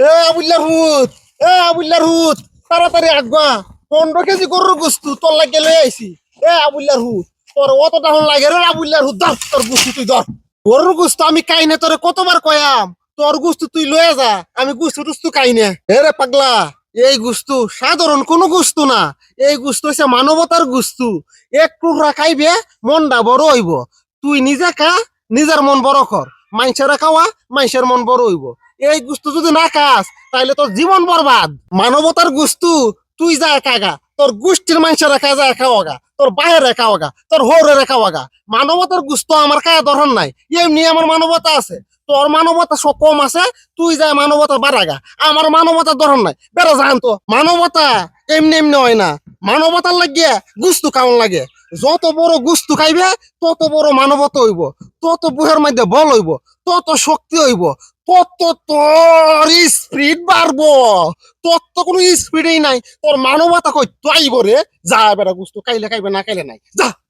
এ আবুল্লার হুত এ আবুল্লার হুত তাড়াতাড়ি আগুয়া পনেরো কেজি গরুর গুস্তু তোর লাগে লই আইছি। এ আবুল্লার হুত তোর অত টাউন লাগে রে আবুল্লার হুত ধর তোর গুস্তু তুই ধর। গরুর গুস্তু আমি কাইনে তোরে কতবার কয়াম? তোর গুস্তু তুই লয়ে যা, আমি গুস্তু টুস্তু কাইনে এ রে পাগলা, এই গুস্তু সাধারণ কোনো গুস্তু না। এই গুস্তু হচ্ছে মানবতার গুস্তু। এক টুকরা খাইবে, মনটা বড় হইব। তুই নিজে খা, নিজের মন বড় কর। মাইসের খাওয়া মাইসের মন বড় হইব। এই গুস্তু যদি না খাস, তাইলে তোর জীবন বরবাদ। মানবতার গুস্তু, তুই যা কাগা তোর গোষ্ঠীর মানুষের রেখা যায় খাওয়াগা তোর বাইরে রেখা হওয়াগা তোর হরে রেখা হওয়াগা মানবতার গুস্ত আমার কায়া দরকার নাই। এমনি আমার মানবতা আছে। তোর মানবতা সব কম আছে, তুই যা মানবতা বাড়াগা আমার মানবতা দরকার নাই। বেড়া জান তো মানবতা এমনি এমনি হয় না। মানবতার লাগিয়ে গুস্তু কেমন লাগে। যত বড় গুস্তু খাইবে, তত বড় মানবতা হইব। তত বুহের মধ্যে বল হইব, তত শক্তি হইব, তত তোর স্পিড বাড়বো। তোর তো কোনো স্পিডেই নাই। তোর মানবতা কই? তুই রে। যা বেড়া গুস্তু, খাইলে খাইবে, না খাইলে নাই। যা।